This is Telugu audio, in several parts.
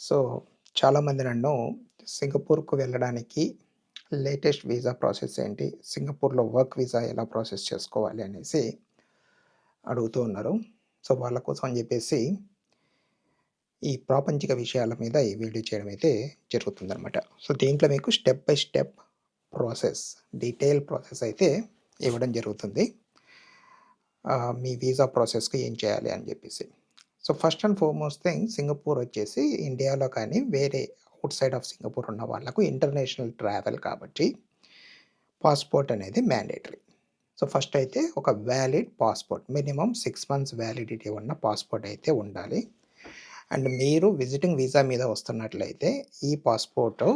సో చాలామంది నన్ను సింగపూర్‌కు వెళ్ళడానికి లేటెస్ట్ వీసా ప్రాసెస్ ఏంటి? సింగపూర్‌లో వర్క్ వీసా ఎలా ప్రాసెస్ చేసుకోవాలి అనేసి అడుగుతూ ఉన్నారు. సో వాళ్ళ కోసం అని చెప్పేసి ఈ ప్రాపంచిక విషయాల మీద ఈ వీడియో చేయడం అయితే జరుగుతుందనమాట. సో దీంట్లో మీకు step by step process, detail process అయితే ఇవ్వడం జరుగుతుంది. మీ వీసా ప్రాసెస్‌కి ఏం చేయాలి అని చెప్పేసి. So first and foremost thing Singapore వచ్చేసి ఇండియాలో కానీ వేరే అవుట్ సైడ్ ఆఫ్ సింగపూర్ ఉన్న వాళ్ళకు ఇంటర్నేషనల్ ట్రావెల్ కాబట్టి పాస్‌పోర్ట్ అనేది మ్యాండేటరీ. సో ఫస్ట్ అయితే ఒక valid passport minimum six months validity ఉన్న పాస్‌పోర్ట్ అయితే ఉండాలి. అండ్ మీరు విజిటింగ్ వీసా మీద వస్తున్నట్లయితే ఈ పాస్‌పోర్టు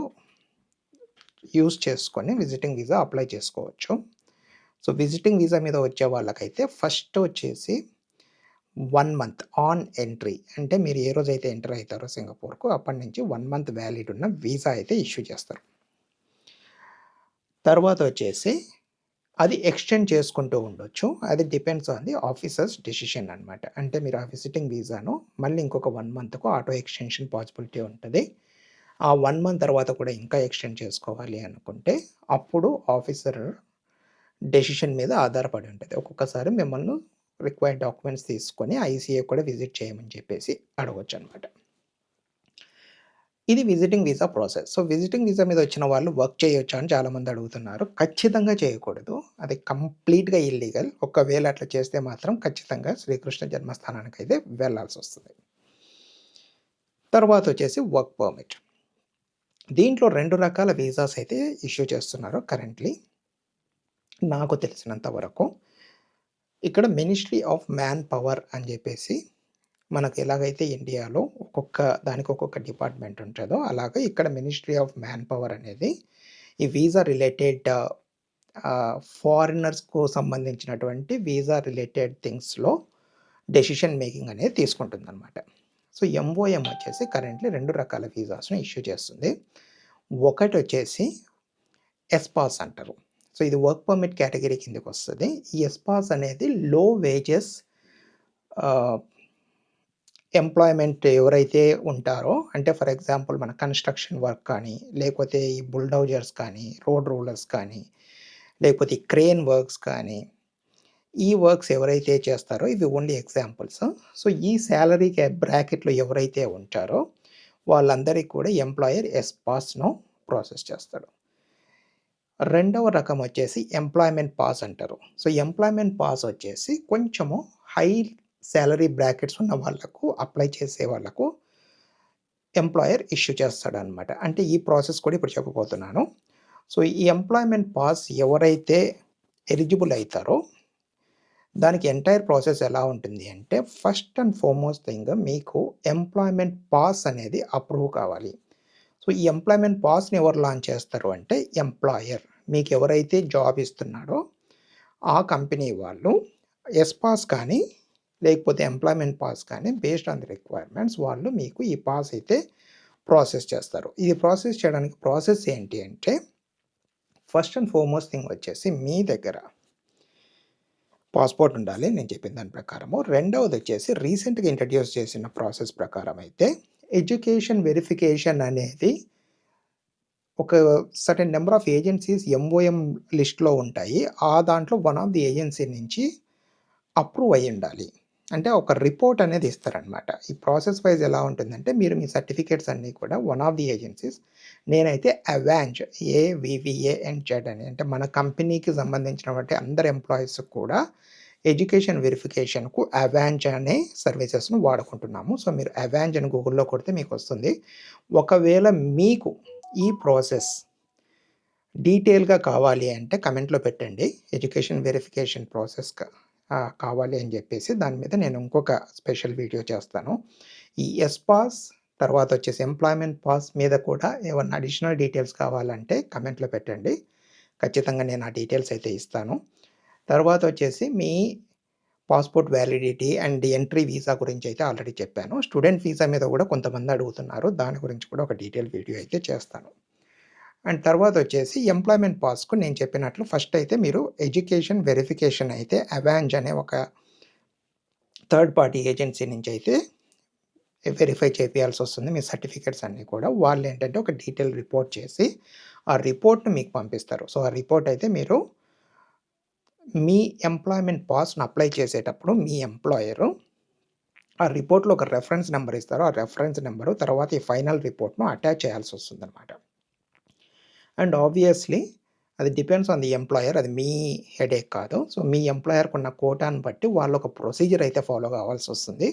యూజ్ చేసుకొని విజిటింగ్ వీసా అప్లై చేసుకోవచ్చు. సో విజిటింగ్ వీసా మీద వచ్చే వాళ్ళకైతే ఫస్ట్ వచ్చేసి వన్ మంత్ ఆన్ ఎంట్రీ అంటే మీరు ఏ రోజైతే ఎంటర్ అవుతారో సింగపూర్‌కు అప్పటి నుంచి వన్ మంత్ వ్యాలిడ్ ఉన్న వీసా అయితే ఇష్యూ చేస్తారు. తర్వాత వచ్చేసి అది ఎక్స్‌టెండ్ చేసుకుంటూ ఉండొచ్చు. అది depends on the officers decision అనమాట. అంటే మీరు ఆ విజిటింగ్ వీసాను మళ్ళీ ఇంకొక వన్ మంత్‌కు ఆటో ఎక్స్‌టెన్షన్ పాసిబిలిటీ ఉంటుంది ఆ వన్ మంత్ తర్వాత కూడా ఇంకా ఎక్స్‌టెండ్ చేసుకోవాలి అనుకుంటే అప్పుడు ఆఫీసర్ డెసిషన్ మీద ఆధారపడి ఉంటుంది ఒక్కొక్కసారి మిమ్మల్ని రిక్వైర్డ్ డాక్యుమెంట్స్ తీసుకొని ఐసీఏ కూడా విజిట్ చేయమని చెప్పేసి అడగవచ్చు అనమాట ఇది visiting visa process. So visiting visa మీద వచ్చిన వాళ్ళు వర్క్ చేయొచ్చా అని చాలామంది అడుగుతున్నారు. ఖచ్చితంగా చేయకూడదు. అది కంప్లీట్‌గా ఇల్లీగల్. ఒకవేళ అట్లా చేస్తే మాత్రం ఖచ్చితంగా శ్రీకృష్ణ జన్మస్థానానికి అయితే వెళ్ళాల్సి వస్తుంది తర్వాత వచ్చేసి వర్క్ పర్మిట్. దీంట్లో రెండు రకాల వీసాస్ అయితే ఇష్యూ చేస్తున్నారు కరెంట్‌లీ. నాకు తెలిసినంత వరకు. ఇక్కడ మినిస్ట్రీ ఆఫ్ మ్యాన్ పవర్ అని చెప్పేసి మనకు ఎలాగైతే ఇండియాలో ఒక్కొక్క దానికి ఒక్కొక్క డిపార్ట్మెంట్ ఉంటుందో అలాగే ఇక్కడ మినిస్ట్రీ ఆఫ్ మ్యాన్ పవర్ అనేది ఈ వీసా రిలేటెడ్ ఫారినర్స్‌కు సంబంధించినటువంటి వీసా రిలేటెడ్ థింగ్స్‌లో డెసిషన్ మేకింగ్ అనేది తీసుకుంటుందనమాట. సో ఎంఓఎం వచ్చేసి కరెంట్‌లీ రెండు రకాల వీసాస్‌ని ఇష్యూ చేస్తుంది. ఒకటి వచ్చేసి ఎస్పాస్ అంటారు. సో ఇది వర్క్ పర్మిట్ క్యాటగిరీ కిందకి వస్తుంది ఈ ఎస్పాస్ అనేది లో వేజెస్ ఎంప్లాయ్‌మెంట్ ఎవరైతే ఉంటారో అంటే ఫర్ ఎగ్జాంపుల్ మన కన్‌స్ట్రక్షన్ వర్క్ కానీ, లేకపోతే ఈ బుల్డౌజర్స్ కానీ, రోడ్ రోలర్స్ కానీ, లేకపోతే ఈ క్రేన్ వర్క్స్ కానీ, ఈ వర్క్స్ ఎవరైతే చేస్తారో ఇవి ఓన్లీ ఎగ్జాంపుల్స్. సో ఈ శాలరీ బ్రాకెట్‌లో ఎవరైతే ఉంటారో వాళ్ళందరికీ కూడా ఎంప్లాయర్ ఎస్పాస్‌ను ప్రాసెస్ చేస్తాడు. రెండవ రకం వచ్చేసి ఎంప్లాయ్‌మెంట్ పాస్ అంటారు. సో ఎంప్లాయ్‌మెంట్ పాస్ వచ్చేసి కొంచెము హై శాలరీ బ్రాకెట్స్ ఉన్న వాళ్ళకు అప్లై చేసే వాళ్ళకు ఎంప్లాయర్ ఇష్యూ చేస్తాడనమాట. అంటే ఈ ప్రాసెస్ కూడా ఇప్పుడు చెప్పబోతున్నాను. సో ఈ ఎంప్లాయ్‌మెంట్ పాస్ ఎవరైతే ఎలిజిబుల్ అవుతారో దానికి ఎంటైర్ ప్రాసెస్ ఎలా ఉంటుంది అంటే ఫస్ట్ అండ్ ఫార్మోస్ట్ థింగ్ మీకు ఎంప్లాయ్‌మెంట్ పాస్ అనేది అప్రూవ్ కావాలి. సో ఈ ఎంప్లాయ్‌మెంట్ పాస్‌ని ఎవరు లాంచ్ చేస్తారు అంటే ఎంప్లాయర్. మీకు ఎవరైతే జాబ్ ఇస్తున్నాడో ఆ కంపెనీ వాళ్ళు ఎస్ పాస్ కానీ, లేకపోతే ఎంప్లాయ్‌మెంట్ పాస్ కానీ బేస్డ్ ఆన్ ది రిక్వైర్మెంట్స్ వాళ్ళు మీకు ఈ పాస్ అయితే ప్రాసెస్ చేస్తారు. ఇది ప్రాసెస్ చేయడానికి ప్రాసెస్ ఏంటి అంటే ఫస్ట్ అండ్ ఫార్మోస్ట్ థింగ్ వచ్చేసి మీ దగ్గర పాస్‌పోర్ట్ ఉండాలి నేను చెప్పిన దాని ప్రకారము. రెండవది వచ్చేసి రీసెంట్‌గా ఇంట్రడ్యూస్ చేసిన ప్రాసెస్ ప్రకారం అయితే ఎడ్యుకేషన్ వెరిఫికేషన్ అనేది ఒక certain number of agencies MOM లిస్ట్‌లో ఉంటాయి. ఆ దాంట్లో వన్ ఆఫ్ ది ఏజెన్సీ నుంచి అప్రూవ్ అయ్యుండాలి. అంటే ఒక రిపోర్ట్ అనేది ఇస్తారనమాట. ఈ ప్రాసెస్ వైజ్ ఎలా ఉంటుందంటే మీరు మీ సర్టిఫికేట్స్ అన్నీ కూడా వన్ ఆఫ్ ది ఏజెన్సీస్ నేనైతే అవాంజ్ జెడ్ అని అంటే మన కంపెనీకి సంబంధించినటువంటి అందరు ఎంప్లాయీస్ కూడా ఎడ్యుకేషన్ వెరిఫికేషన్‌కు అవాంజ్ అనే సర్వీసెస్‌ను వాడుకుంటున్నాము. సో మీరు అవాంజ్ అని గూగుల్‌లో కొడితే మీకు వస్తుంది ఒకవేళ మీకు ఈ ప్రాసెస్ డీటెయిల్‌గా కావాలి అంటే కమెంట్లో పెట్టండి. ఎడ్యుకేషన్ వెరిఫికేషన్ ప్రాసెస్ కావాలి అని చెప్పేసి దాని మీద నేను ఇంకొక స్పెషల్ వీడియో చేస్తాను. ఈ ఎస్పాస్ తర్వాత వచ్చేసి ఎంప్లాయ్‌మెంట్ పాస్ మీద కూడా ఏమన్నా అడిషనల్ డీటెయిల్స్ కావాలంటే కమెంట్లో పెట్టండి. ఖచ్చితంగా నేను ఆ డీటెయిల్స్ అయితే ఇస్తాను. తర్వాత వచ్చేసి మీ passport validity and entry visa గురించి అయితే ఆల్రెడీ చెప్పాను. స్టూడెంట్ వీసా మీద కూడా కొంతమంది అడుగుతున్నారు. దాని గురించి కూడా ఒక డీటెయిల్ వీడియో అయితే చేస్తాను. అండ్ తర్వాత వచ్చేసి ఎంప్లాయ్‌మెంట్ పాస్‌కు నేను చెప్పినట్లు ఫస్ట్ అయితే మీరు ఎడ్యుకేషన్ వెరిఫికేషన్ అయితే అవాంజ్ అనే ఒక థర్డ్ పార్టీ ఏజెన్సీ నుంచి అయితే వెరిఫై చేయాల్సి వస్తుంది మీ సర్టిఫికేట్స్ అన్నీ కూడా వాళ్ళు ఏంటంటే ఒక డీటెయిల్ రిపోర్ట్ చేసి ఆ రిపోర్ట్ను మీకు పంపిస్తారు. సో, ఆ రిపోర్ట్ అయితే మీరు మీ ఎంప్లాయ్‌మెంట్ పాస్‌ని అప్లై చేసేటప్పుడు మీ ఎంప్లాయరు ఆ రిపోర్ట్‌లో ఒక రెఫరెన్స్ నెంబర్ ఇస్తారు. ఆ రెఫరెన్స్ నెంబరు తర్వాత ఈ ఫైనల్ రిపోర్ట్‌ను అటాచ్ చేయాల్సి చేయాల్సొస్తుందనమాట. అండ్ ఆబ్వియస్‌లీ అది డిపెండ్స్ ఆన్ ది ఎంప్లాయర్. అది మీ హెడేక్ కాదు. సో, మీ ఎంప్లాయర్‌కున్న కోటాను బట్టి వాళ్ళు ఒక ప్రొసీజర్ అయితే ఫాలో కావాల్సి వస్తుంది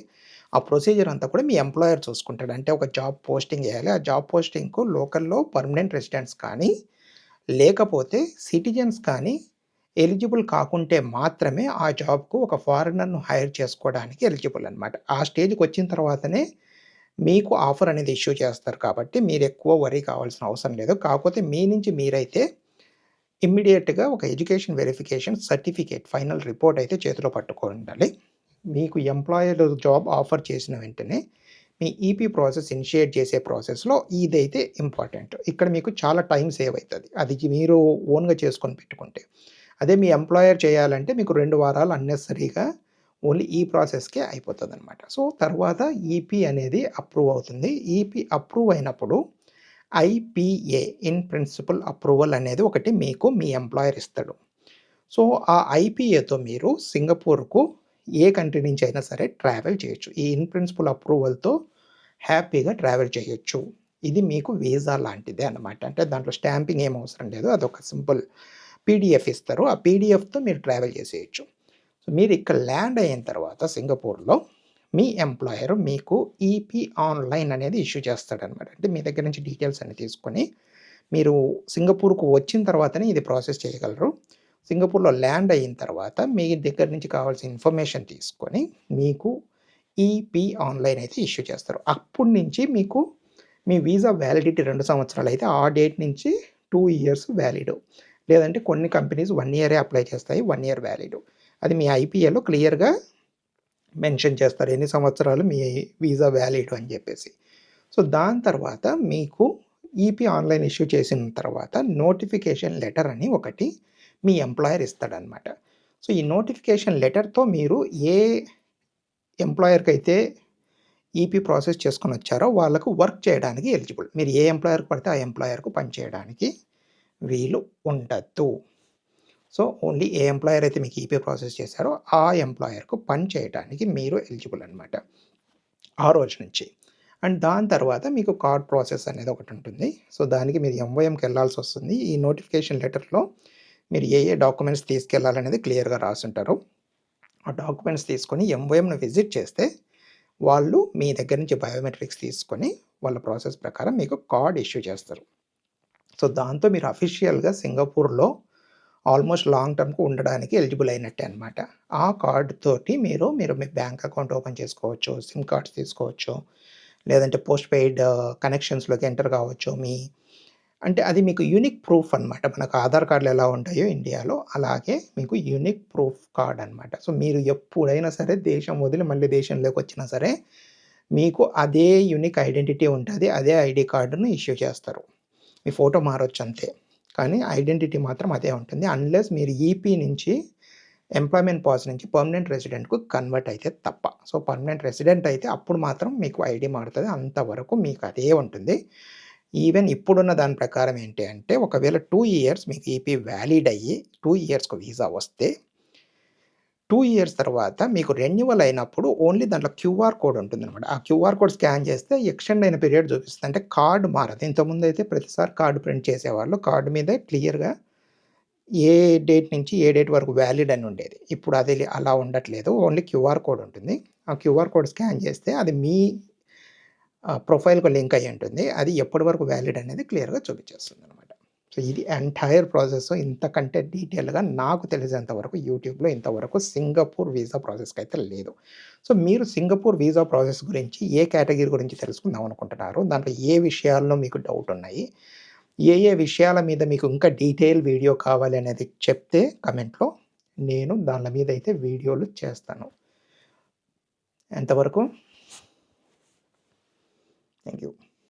ఆ ప్రొసీజర్ అంతా కూడా మీ ఎంప్లాయర్ చూసుకుంటాడు. అంటే ఒక జాబ్ పోస్టింగ్ చేయాలి ఆ జాబ్ పోస్టింగ్‌కు లోకల్‌లో పర్మనెంట్ రెసిడెంట్స్ కానీ, లేకపోతే సిటిజన్స్ కానీ ఎలిజిబుల్ కాకుంటే మాత్రమే ఆ జాబ్‌కు ఒక ఫారినర్‌ను హైర్ చేసుకోవడానికి ఎలిజిబుల్ అనమాట. ఆ స్టేజ్కి వచ్చిన తర్వాతనే మీకు ఆఫర్ అనేది ఇష్యూ చేస్తారు కాబట్టి మీరు ఎక్కువ వరీ కావాల్సిన అవసరం లేదు. కాకపోతే మీ నుంచి మీరైతే ఇమ్మీడియట్గా ఒక education verification certificate final report అయితే చేతిలో పట్టుకొని ఉండాలి మీకు ఎంప్లాయర్ జాబ్ ఆఫర్ చేసిన వెంటనే మీ ఈపీ ప్రాసెస్ ఇనిషియేట్ చేసే ప్రాసెస్‌లో ఇదైతే ఇంపార్టెంట్. ఇక్కడ మీకు చాలా టైం సేవ్ అవుతుంది అది మీరు ఓన్‌గా చేసుకొని పెట్టుకుంటే. అదే మీ ఎంప్లాయర్ చేయాలంటే మీకు రెండు వారాలు అన్నెసరీగా ఓన్లీ ఈ ప్రాసెస్‌కే అయిపోతుంది అనమాట సో, తర్వాత ఈపీ అనేది అప్రూవ్ అవుతుంది. ఈపీ అప్రూవ్ అయినప్పుడు ఐపీఏ ఇన్ ప్రిన్సిపల్ అప్రూవల్ అనేది ఒకటి మీకు మీ ఎంప్లాయర్ ఇస్తాడు. సో, ఆ ఐపీఏతో మీరు సింగపూర్‌కు ఏ కంట్రీ నుంచి అయినా సరే ట్రావెల్ చేయొచ్చు. ఈ ఇన్ ప్రిన్సిపల్ అప్రూవల్‌తో హ్యాపీగా ట్రావెల్ చేయొచ్చు. ఇది మీకు వీసా లాంటిదే అనమాట. అంటే దాంట్లో స్టాంపింగ్ ఏం అవసరం లేదు. అదొక సింపుల్ పీడీఎఫ్ ఇస్తారు. ఆ పీడీఎఫ్‌తో మీరు ట్రావెల్ చేసేయచ్చు సో, మీరు ఇక్కడ ల్యాండ్ అయిన తర్వాత సింగపూర్‌లో మీ ఎంప్లాయర్ మీకు ఈపీ ఆన్‌లైన్ అనేది ఇష్యూ చేస్తాడనమాట. అంటే మీ దగ్గర నుంచి డీటెయిల్స్ అన్నీ తీసుకొని మీరు సింగపూర్‌కు వచ్చిన తర్వాతనే ఇది ప్రాసెస్ చేయగలరు. సింగపూర్‌లో ల్యాండ్ అయిన తర్వాత మీ దగ్గర నుంచి కావాల్సిన ఇన్ఫర్మేషన్ తీసుకొని మీకు ఈపీ ఆన్‌లైన్ అయితే ఇష్యూ చేస్తారు. అప్పటి నుంచి మీకు మీ వీసా వ్యాలిడిటీ రెండు సంవత్సరాలు అయితే ఆ డేట్ నుంచి టూ ఇయర్స్ వ్యాలిడ్. లేదంటే కొన్ని కంపెనీస్ వన్ ఇయరే అప్లై చేస్తాయి. One year valid. అది మీ ఐపీఏలో క్లియర్‌గా మెన్షన్ చేస్తారు. ఎన్ని సంవత్సరాలు మీ వీసా వ్యాలిడ్ అని చెప్పేసి. సో, దాని తర్వాత మీకు ఈపీ ఆన్‌లైన్ ఇష్యూ చేసిన తర్వాత నోటిఫికేషన్ లెటర్ అని ఒకటి మీ ఎంప్లాయర్ ఇస్తాడనమాట. సో, ఈ నోటిఫికేషన్ లెటర్‌తో మీరు ఏ ఎంప్లాయర్కి అయితే ఈపీ ప్రాసెస్ చేసుకొనొచ్చారో వాళ్ళకు వర్క్ చేయడానికి ఎలిజిబుల్. మీరు ఏ ఎంప్లాయర్‌కి పడితే ఆ ఎంప్లాయర్‌కు పని చేయడానికి వీలు ఉండదు. సో, ఓన్లీ ఏ ఎంప్లాయర్ అయితే మీకు ఈపీ ప్రాసెస్ చేశారో ఆ ఎంప్లాయర్‌కు పని చేయటానికి మీరు ఎలిజిబుల్ అనమాట. ఆ రోజు నుంచి. అండ్ దాని తర్వాత మీకు కార్డ్ ప్రాసెస్ అనేది ఒకటి ఉంటుంది సో, దానికి మీరు ఎంఓఎంకి వెళ్ళాల్సి వస్తుంది ఈ నోటిఫికేషన్ లెటర్‌లో మీరు ఏ ఏ డాక్యుమెంట్స్ తీసుకెళ్ళాలనేది క్లియర్‌గా రాసుంటారు. ఆ డాక్యుమెంట్స్ తీసుకొని ఎంవైఎంను విజిట్ చేస్తే వాళ్ళు మీ దగ్గర నుంచి బయోమెట్రిక్స్ తీసుకొని వాళ్ళ ప్రాసెస్ ప్రకారం మీకు కార్డ్ ఇష్యూ చేస్తారు. సో, దాంతో మీరు అఫీషియల్‌గా సింగపూర్‌లో ఆల్మోస్ట్ లాంగ్ టర్మ్‌కు ఉండడానికి ఎలిజిబుల్ అయినట్టే అనమాట. ఆ కార్డుతోటి మీరు, మీరు మీ బ్యాంక్ అకౌంట్ ఓపెన్ చేసుకోవచ్చు. సిమ్ కార్డ్స్ తీసుకోవచ్చు. లేదంటే పోస్ట్ పెయిడ్ కనెక్షన్స్‌లోకి ఎంటర్ కావచ్చు. మీ అంటే అది మీకు యూనిక్ ప్రూఫ్ అనమాట. మనకు ఆధార్ కార్డులు ఎలా ఉంటాయో ఇండియాలో అలాగే మీకు యూనిక్ ప్రూఫ్ కార్డ్ అనమాట. సో, మీరు ఎప్పుడైనా సరే దేశం వదిలి మళ్ళీ దేశంలోకి వచ్చినా సరే మీకు అదే యూనిక్ ఐడెంటిటీ ఉంటుంది అదే ఐడి కార్డును ఇష్యూ చేస్తారు. మీ ఫోటో మారొచ్చు అంతే. కానీ ఐడెంటిటీ మాత్రం అదే ఉంటుంది. అన్‌లెస్ మీరు ఈపీ నుంచి ఎంప్లాయ్‌మెంట్ పాస్ నుంచి పర్మనెంట్ రెసిడెంట్‌కు కన్వర్ట్ అయితే తప్ప. సో, పర్మనెంట్ రెసిడెంట్ అయితే అప్పుడు మాత్రం మీకు ఐడి మారుతుంది అంతవరకు మీకు అదే ఉంటుంది. ఈవెన్ ఇప్పుడున్న దాని ప్రకారం ఏంటి అంటే ఒకవేళ టూ ఇయర్స్ మీకు ఈపీ వ్యాలిడ్ అయ్యి టూ ఇయర్స్‌కు వీసా వస్తే టూ ఇయర్స్ తర్వాత మీకు రెన్యువల్ అయినప్పుడు ఓన్లీ దాంట్లో క్యూఆర్ కోడ్ ఉంటుందనమాట. ఆ క్యూఆర్ కోడ్ స్కాన్ చేస్తే ఎక్స్టెండ్ అయిన పీరియడ్ చూపిస్తుంది అంటే కార్డు మారదు. ఇంతకుముందైతే ప్రతిసారి కార్డు ప్రింట్ చేసేవాళ్ళు. కార్డు మీదే క్లియర్‌గా ఏ డేట్ నుంచి ఏ డేట్ వరకు వ్యాలిడ్ అని ఉండేది. ఇప్పుడు అది అలా ఉండట్లేదు. ఓన్లీ క్యూఆర్ కోడ్ ఉంటుంది. ఆ క్యూఆర్ కోడ్ స్కాన్ చేస్తే అది మీ ప్రొఫైల్‌కు లింక్ అయ్యి ఉంటుంది. అది ఎప్పటి వరకు వ్యాలిడ్ అనేది క్లియర్‌గా చూపించేస్తుందనమాట. సో, ఇది ఎంటైర్ ప్రాసెస్ ఇంతకంటే డీటెయిల్‌గా నాకు తెలిసినంత వరకు యూట్యూబ్‌లో ఇంతవరకు సింగపూర్ వీసా ప్రాసెస్‌కైతే లేదు. సో, మీరు సింగపూర్ వీసా ప్రాసెస్ గురించి ఏ కేటగిరీ గురించి తెలుసుకుందాం అనుకుంటున్నారు? దాంట్లో ఏ విషయాల్లో మీకు డౌట్ ఉన్నాయి? ఏ ఏ విషయాల మీద మీకు ఇంకా డీటెయిల్ వీడియో కావాలి అనేది చెప్తే కమెంట్లో నేను దాని మీద అయితే వీడియోలు చేస్తాను. ఎంతవరకు? Thank you.